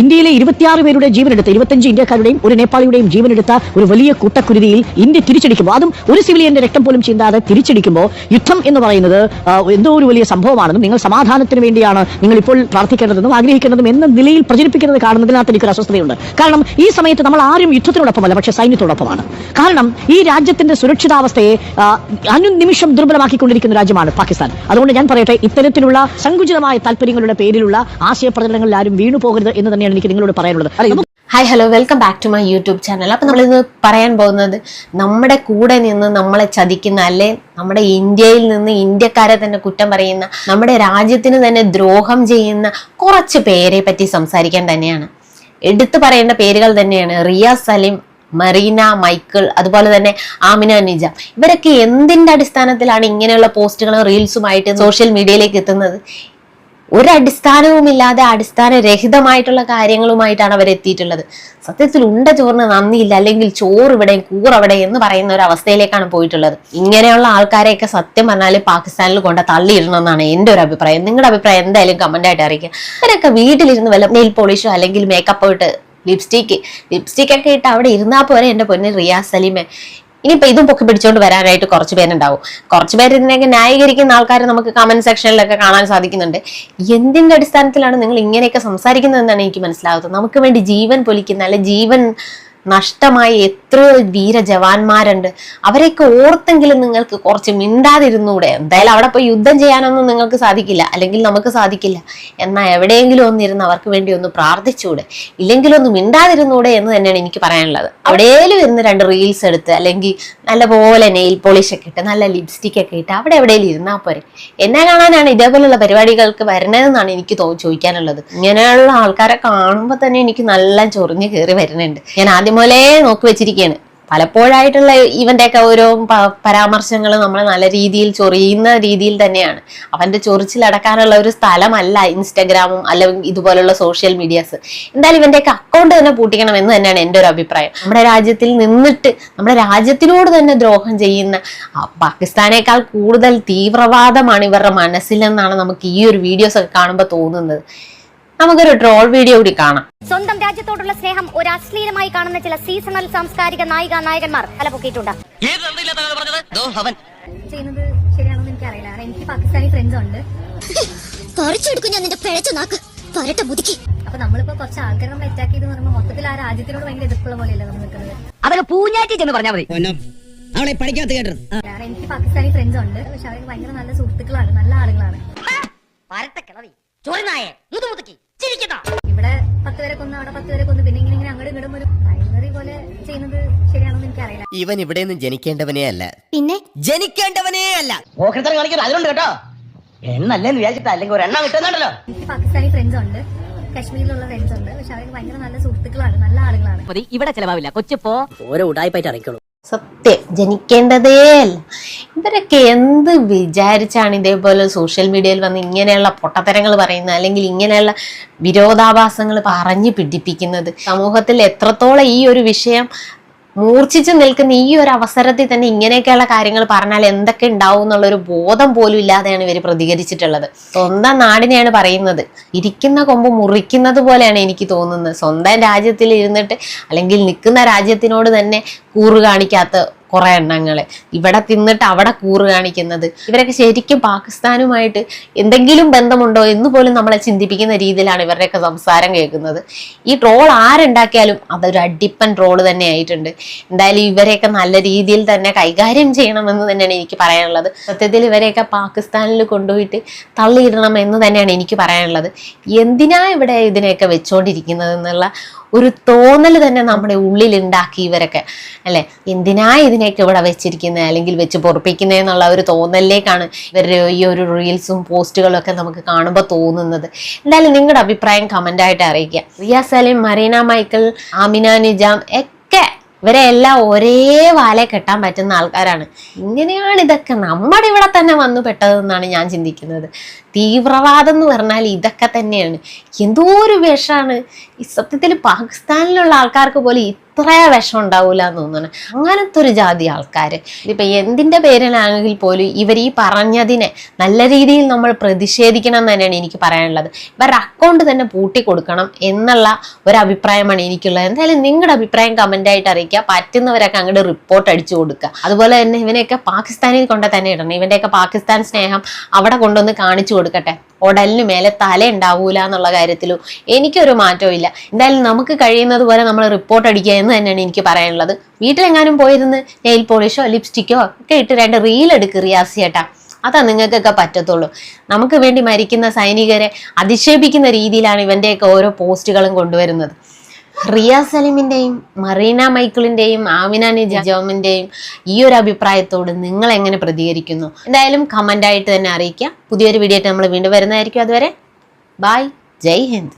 ഇന്ത്യയിലെ ഇരുപത്തിയാറ് പേരുടെ ജീവനെടുത്ത ഇരുപത്തഞ്ച് ഇന്ത്യക്കാരുടെയും ഒരു നേപ്പാളിയുടെയും ജീവനെടുത്ത ഒരു വലിയ കൂട്ടക്കുരുതിയിൽ ഇന്ത്യ തിരിച്ചടിക്കുമ്പോൾ അതും ഒരു സിവിലിയന്റെ രക്തം പോലും ചിന്താതെ തിരിച്ചടിക്കുമ്പോൾ യുദ്ധം എന്ന് പറയുന്നത് എന്തോ ഒരു വലിയ സംഭവമാണെന്നും നിങ്ങൾ സമാധാനത്തിന് വേണ്ടിയാണ് നിങ്ങൾ ഇപ്പോൾ പ്രാർത്ഥിക്കേണ്ടതെന്നും ആഗ്രഹിക്കേണ്ടതും എന്ന നിലയിൽ പ്രചരിപ്പിക്കുന്നത് കാണുന്നതിനകത്ത് എനിക്കൊരു അസ്വസ്ഥതയുണ്ട്. കാരണം ഈ സമയത്ത് നമ്മൾ ആരും യുദ്ധത്തിനോടൊപ്പമല്ല പക്ഷേ സൈന്യത്തോടൊപ്പമാണ്. കാരണം ഈ രാജ്യത്തിന്റെ സുരക്ഷിതാവസ്ഥയെ അനുനിമിഷം ദുർബലമാക്കിക്കൊണ്ടിരിക്കുന്ന രാജ്യമാണ് പാകിസ്ഥാൻ. അതുകൊണ്ട് ഞാൻ പറയട്ടെ ഇത്തരത്തിലുള്ള സങ്കുചിതമായ താല്പര്യങ്ങളുടെ പേരിലുള്ള ആശയപ്രചരണങ്ങളിൽ ആരും വീണു പോകരുത് എന്ന് തന്നെയാണ് എനിക്ക് നിങ്ങളോട് പറയാനുള്ളത്. Hi hello welcome back to my YouTube channel. അപ്പം നമ്മളിന്ന് പറയാൻ പോകുന്നത് നമ്മുടെ കൂടെ നിന്ന് നമ്മളെ ചതിക്കുന്ന അല്ലെ നമ്മുടെ ഇന്ത്യയിൽ നിന്ന് ഇന്ത്യക്കാരെ തന്നെ കുറ്റം പറയുന്ന നമ്മുടെ രാജ്യത്തിന് തന്നെ ദ്രോഹം ചെയ്യുന്ന കുറച്ച് പേരെ പറ്റി സംസാരിക്കാൻ തന്നെയാണ്. എടുത്തു പറയേണ്ട പേരുകൾ തന്നെയാണ് റിയ സലിം മറീന മൈക്കിൾ അതുപോലെ തന്നെ ആമിന നിജ. ഇവരൊക്കെ എന്തിന്റെ അടിസ്ഥാനത്തിലാണ് ഇങ്ങനെയുള്ള പോസ്റ്റുകളും റീൽസുമായിട്ട് സോഷ്യൽ മീഡിയയിലേക്ക് എത്തുന്നത്? ഒരു അടിസ്ഥാനവുമില്ലാതെ അടിസ്ഥാനരഹിതമായിട്ടുള്ള കാര്യങ്ങളുമായിട്ടാണ് അവർ എത്തിയിട്ടുള്ളത്. സത്യത്തിൽ ഉണ്ട ചോറിന് നന്ദിയില്ല അല്ലെങ്കിൽ ചോറ് ഇവിടെ കൂറവിടെ എന്ന് പറയുന്ന ഒരു അവസ്ഥയിലേക്കാണ് പോയിട്ടുള്ളത്. ഇങ്ങനെയുള്ള ആൾക്കാരെയൊക്കെ സത്യം പറഞ്ഞാൽ പാകിസ്ഥാനിൽ കൊണ്ട് തള്ളിയിടണമെന്നാണ് എന്റെ ഒരു അഭിപ്രായം. നിങ്ങളുടെ അഭിപ്രായം എന്തായാലും കമന്റ് ആയിട്ട് അറിയിക്കുക. അവരൊക്കെ വീട്ടിലിരുന്ന് വല്ല നെയിൽ പോളിഷോ അല്ലെങ്കിൽ മേക്കപ്പ് ഇട്ട് ലിപ്സ്റ്റിക്ക് ലിപ്സ്റ്റിക് ഒക്കെ ഇട്ട് അവിടെ ഇരുന്നാൽ പോരെ എന്റെ പൊന്ന് റിയാസ് സലീമെ. ഇനിയിപ്പോ ഇതും പൊക്കി പിടിച്ചുകൊണ്ട് വരാനായിട്ട് കുറച്ച് പേരുണ്ടാവും. കുറച്ച് പേര് ഇതിനെയൊക്കെ ന്യായീകരിക്കുന്ന ആൾക്കാർ നമുക്ക് കമന്റ് സെക്ഷനിലൊക്കെ കാണാൻ സാധിക്കുന്നുണ്ട്. എന്തിന്റെ അടിസ്ഥാനത്തിലാണ് നിങ്ങൾ ഇങ്ങനെയൊക്കെ സംസാരിക്കുന്നത് എന്നാണ് എനിക്ക് മനസ്സിലാകുന്നത് നമുക്ക് വേണ്ടി ജീവൻ പൊലിക്കുന്ന അല്ലെ ജീവൻ നഷ്ടമായി എത്രയോ വീര ജവാന്മാരുണ്ട്. അവരെയൊക്കെ ഓർത്തെങ്കിലും നിങ്ങൾക്ക് കുറച്ച് മിണ്ടാതിരുന്നൂടെ. എന്തായാലും അവിടെ പോയി യുദ്ധം ചെയ്യാനൊന്നും നിങ്ങൾക്ക് സാധിക്കില്ല. അല്ലെങ്കിൽ നമുക്ക് സാധിക്കില്ല. എന്നാൽ എവിടെയെങ്കിലും ഒന്നിരുന്ന് അവർക്ക് വേണ്ടി ഒന്ന് പ്രാർത്ഥിച്ചൂടെ. ഇല്ലെങ്കിൽ ഒന്ന് മിണ്ടാതിരുന്നൂടെ എന്ന് തന്നെയാണ് എനിക്ക് പറയാനുള്ളത്. അവിടെയെങ്കിലും ഇരുന്ന് രണ്ട് റീൽസ് എടുത്ത് അല്ലെങ്കിൽ നല്ലപോലെ നെയിൽ പോളിഷ് ഒക്കെ ഇട്ട് നല്ല ലിപ്സ്റ്റിക് ഒക്കെ ഇട്ട് അവിടെ എവിടെയെങ്കിലും ഇരുന്നാൽ പോരെ. എന്നെ കാണാനാണ് ഇതേപോലുള്ള പരിപാടികൾക്ക് വരണതെന്നാണ് എനിക്ക് ചോദിക്കാനുള്ളത്. ഇങ്ങനെയുള്ള ആൾക്കാരെ കാണുമ്പോൾ തന്നെ എനിക്ക് നല്ല ചൊറിഞ്ഞ് കയറി വരുന്നുണ്ട്. ഞാൻ ആദ്യം മുതലേ നോക്കി വെച്ചിരിക്കുകയാണ് പലപ്പോഴായിട്ടുള്ള ഇവന്റെ ഒക്കെ ഓരോ പരാമർശങ്ങൾ നമ്മൾ നല്ല രീതിയിൽ ചൊറിയുന്ന രീതിയിൽ തന്നെയാണ്. അവന്റെ ചൊറിച്ചിലടക്കാനുള്ള ഒരു സ്ഥലമല്ല ഇൻസ്റ്റഗ്രാമും അല്ലെങ്കിൽ ഇതുപോലുള്ള സോഷ്യൽ മീഡിയാസ് എന്തായാലും ഇവന്റെ ഒക്കെ അക്കൗണ്ട് തന്നെ പൂട്ടിക്കണം എന്ന് തന്നെയാണ് എന്റെ ഒരു അഭിപ്രായം. നമ്മുടെ രാജ്യത്തിൽ നിന്നിട്ട് നമ്മുടെ രാജ്യത്തിനോട് തന്നെ ദ്രോഹം ചെയ്യുന്ന പാകിസ്ഥാനേക്കാൾ കൂടുതൽ തീവ്രവാദമാണ് ഇവരുടെ മനസ്സിലെന്നാണ് നമുക്ക് ഈ ഒരു വീഡിയോസ് ഒക്കെ കാണുമ്പോൾ തോന്നുന്നത്. നമുക്കൊരു ട്രോൾ വീഡിയോ കൂടി കാണാം. സ്വന്തം രാജ്യത്തോടുള്ള സ്നേഹം ഒരു അശ്ലീലമായി കാണുന്ന ചില സീസണൽ സാംസ്കാരിക നായിക നായകന്മാർ തലപൊക്കിയിട്ടുണ്ട്. ചെയ്യുന്നത് ശരിയാണെന്ന് എനിക്കറിയില്ല. എനിക്ക് പാകിസ്ഥാനി ഫ്രണ്ട്സ് ഉണ്ട്. പറിച്ചെടുക്കും ഞാൻ നിന്റെ പിഴച്ച നാക്ക്. പരട്ട മുതുക്കി. അപ്പൊ നമ്മളിപ്പോ കുറച്ച് ആൾക്കാരെ നമ്മൾ അറ്റാക്ക് ചെയ്തെന്ന് പറയുമ്പോൾ മൊത്തത്തിൽ ആ രാജ്യത്തിനോട് ഭയങ്കര എതിർപ്പുള്ള പോലെയല്ലേ നമ്മൾ നിൽക്കുന്നത്. അതൊക്കെ പൂഞ്ഞാറ്റി ചെന്ന് പറഞ്ഞാൽ മതി. അവളെ പഠിക്കാത്ത കേട്ടത്. കാരണം എനിക്ക് പാകിസ്ഥാനി ഫ്രണ്ട്സ് ഉണ്ട്. പക്ഷെ അവർ ഭയങ്കര നല്ല സുഹൃത്തുക്കളാണ് നല്ല ആളുകളാണ്. കിളവി. ചൊറിനായെ. മുതുമുതുക്കി. ചിരിക്കട്ടോ ഇവിടെ പത്ത് പേരെ കൊന്ന് അവിടെ പത്ത് പേരെ കൊന്ന് പിന്നെ ഇങ്ങനെ ഇങ്ങനെ അങ്ങോട്ട് ഇങ്ങോട്ടും ഒരു പ്രൈമറി പോലെ ചെയ്യുന്നത് ശരിയാണെന്ന് എനിക്കറിയില്ല. ഇവൻ ഇവിടെ നിന്ന് ജനിക്കേണ്ടവനേ അല്ല. പിന്നെ? ജനിക്കേണ്ടവനേ അല്ല. ഓഹരിത്തരം കാണിക്കുന്നത് അതിലുണ്ട് കേട്ടോ. എണ്ണല്ലേന്ന് വിചാരിച്ചിട്ട്? അല്ലെങ്കിൽ ഒരു എണ്ണ കിട്ടുന്നുണ്ടല്ലോ. എനിക്ക് പാകിസ്ഥാനി ഫ്രണ്ട്സ് ഉണ്ട്. കാശ്മീരിലുള്ള ഫ്രണ്ട്സ് ഉണ്ട്. പക്ഷെ അവർക്ക് ഭയങ്കര നല്ല സുഹൃത്തുക്കളാണ് നല്ല ആളുകളാണ്. ഇവിടെ ചെലവാവില്ല. കൊച്ചിപ്പോ ഓരോ ഉടായ്പായിട്ട് അറിയിക്കോളൂ സത്യം ജനിക്കേണ്ടതേ അല്ല ഇവരൊക്കെ എന്ത് വിചാരിച്ചാണ് ഇതേപോലെ സോഷ്യൽ മീഡിയയിൽ വന്ന് ഇങ്ങനെയുള്ള പൊട്ടത്തരങ്ങൾ പറയുന്നത്? അല്ലെങ്കിൽ ഇങ്ങനെയുള്ള വിരോധാഭാസങ്ങൾ പറഞ്ഞ് പിടിപ്പിക്കുന്നത്? സമൂഹത്തിൽ എത്രത്തോളം ഈ ഒരു വിഷയം മൂർച്ഛിച്ചു നിൽക്കുന്ന ഈ ഒരു അവസരത്തിൽ തന്നെ ഇങ്ങനെയൊക്കെയുള്ള കാര്യങ്ങൾ പറഞ്ഞാൽ എന്തൊക്കെ ഉണ്ടാവും എന്നുള്ള ഒരു ബോധം പോലും ഇല്ലാതെയാണ് ഇവർ പ്രതികരിച്ചിട്ടുള്ളത്. സ്വന്തം നാടിനെയാണ് പറയുന്നത്. ഇരിക്കുന്ന കൊമ്പ് മുറിക്കുന്നത് പോലെയാണ് എനിക്ക് തോന്നുന്നത്. സ്വന്തം രാജ്യത്തിൽ ഇരുന്നിട്ട് അല്ലെങ്കിൽ നിൽക്കുന്ന രാജ്യത്തിനോട് തന്നെ കൂറ് കാണിക്കാത്ത കുറെ എണ്ണങ്ങൾ. ഇവിടെ തിന്നിട്ട് അവിടെ കൂറ് കാണിക്കുന്നത്. ഇവരൊക്കെ ശരിക്കും പാകിസ്ഥാനുമായിട്ട് എന്തെങ്കിലും ബന്ധമുണ്ടോ എന്ന് പോലും നമ്മളെ ചിന്തിപ്പിക്കുന്ന രീതിയിലാണ് ഇവരുടെയൊക്കെ സംസാരം കേൾക്കുന്നത്. ഈ ട്രോൾ ആരുണ്ടാക്കിയാലും അതൊരു അടിപ്പൻ ട്രോൾ തന്നെ ആയിട്ടുണ്ട്. എന്തായാലും ഇവരെയൊക്കെ നല്ല രീതിയിൽ തന്നെ കൈകാര്യം ചെയ്യണമെന്ന് തന്നെയാണ് എനിക്ക് പറയാനുള്ളത്. സത്യത്തിൽ ഇവരെയൊക്കെ പാകിസ്ഥാനിൽ കൊണ്ടുപോയിട്ട് തള്ളിയിടണം എന്ന് തന്നെയാണ് എനിക്ക് പറയാനുള്ളത്. എന്തിനാ ഇവിടെ ഇതിനെയൊക്കെ വെച്ചോണ്ടിരിക്കുന്നത് എന്നുള്ള ഒരു തോന്നൽ തന്നെ നമ്മുടെ ഉള്ളിൽ ഉണ്ടാക്കി ഇവരൊക്കെ. അല്ലെ? എന്തിനാ ഇതിനെയൊക്കെ ഇവിടെ വെച്ചിരിക്കുന്നത് അല്ലെങ്കിൽ വെച്ച് പൊറപ്പിക്കുന്നത് എന്നുള്ള ഒരു തോന്നലിലേക്കാണ് ഇവരുടെ ഈ ഒരു റീൽസും പോസ്റ്റുകളും ഒക്കെ നമുക്ക് കാണുമ്പോൾ തോന്നുന്നത്. എന്തായാലും നിങ്ങളുടെ അഭിപ്രായം കമന്റ് ആയിട്ട് അറിയിക്കുക. റിയ സലീം മറീന മൈക്കിൾ ആമിന നിജാം ഇവരെ എല്ലാം ഒരേ വാലെ കെട്ടാൻ പറ്റുന്ന ആൾക്കാരാണ്. ഇങ്ങനെയാണ് ഇതൊക്കെ നമ്മുടെ ഇവിടെ തന്നെ വന്നു പെട്ടതെന്നാണ് ഞാൻ ചിന്തിക്കുന്നത്. തീവ്രവാദം എന്ന് പറഞ്ഞാൽ ഇതൊക്കെ തന്നെയാണ്. എന്തോ ഒരു വിഷമാണ്. സത്യത്തിൽ പാകിസ്ഥാനിലുള്ള ആൾക്കാർക്ക് പോലും അത്ര വിഷം ഉണ്ടാവൂല എന്ന് തോന്നുന്നു. അങ്ങനത്തെ ഒരു ജാതി ആൾക്കാർ ഇപ്പൊ എന്തിന്റെ പേരിലാണെങ്കിൽ പോലും ഇവർ ഈ പറഞ്ഞതിനെ നല്ല രീതിയിൽ നമ്മൾ പ്രതിഷേധിക്കണം എന്ന് തന്നെയാണ് എനിക്ക് പറയാനുള്ളത്. ഇവരുടെ അക്കൗണ്ട് തന്നെ പൂട്ടി കൊടുക്കണം എന്നുള്ള ഒരു അഭിപ്രായമാണ് എനിക്കുള്ളത്. എന്തായാലും നിങ്ങളുടെ അഭിപ്രായം കമന്റ് ആയിട്ട് അറിയിക്കുക. പറ്റുന്നവരൊക്കെ അങ്ങോട്ട് റിപ്പോർട്ട് അടിച്ചു കൊടുക്കുക. അതുപോലെ തന്നെ ഇവനെയൊക്കെ പാകിസ്ഥാനിൽ കൊണ്ട് തന്നെ ഇടണം. ഇവന്റെയൊക്കെ പാകിസ്ഥാൻ സ്നേഹം അവിടെ കൊണ്ടുവന്ന് കാണിച്ചു കൊടുക്കട്ടെ. ഉടലിന് മേലെ തല ഉണ്ടാവൂല എന്നുള്ള കാര്യത്തിലും എനിക്കൊരു മാറ്റവും ഇല്ല. എന്തായാലും നമുക്ക് കഴിയുന്നത് പോലെ നമ്മൾ റിപ്പോർട്ട് അടിക്കുക എന്ന് തന്നെയാണ് എനിക്ക് പറയാനുള്ളത്. വീട്ടിലെങ്ങാനും പോയിരുന്ന് നെയിൽ പോളിഷോ ലിപ്സ്റ്റിക്കോ ഒക്കെ ഇട്ട് രണ്ട് റീൽ എടുക്ക് റിയാസ് ചേട്ടാ. അതാ നിങ്ങൾക്കൊക്കെ പറ്റത്തുള്ളൂ. നമുക്ക് വേണ്ടി മരിക്കുന്ന സൈനികരെ അധിക്ഷേപിക്കുന്ന രീതിയിലാണ് ഇവന്റെയൊക്കെ ഓരോ പോസ്റ്റുകളും കൊണ്ടുവരുന്നത്. റിയ സലീമിന്റെയും മറീന മൈക്കിളിന്റെയും ആമിന നിജാമിന്റെയും ഈ ഒരു അഭിപ്രായത്തോട് നിങ്ങൾ എങ്ങനെ പ്രതികരിക്കുന്നു? എന്തായാലും കമന്റ് ആയിട്ട് തന്നെ അറിയിക്കുക. പുതിയൊരു വീഡിയോ ആയിട്ട് നമ്മൾ വീണ്ടും വരുന്നതായിരിക്കും. അതുവരെ ബൈ ജയ് ഹിന്ദ്.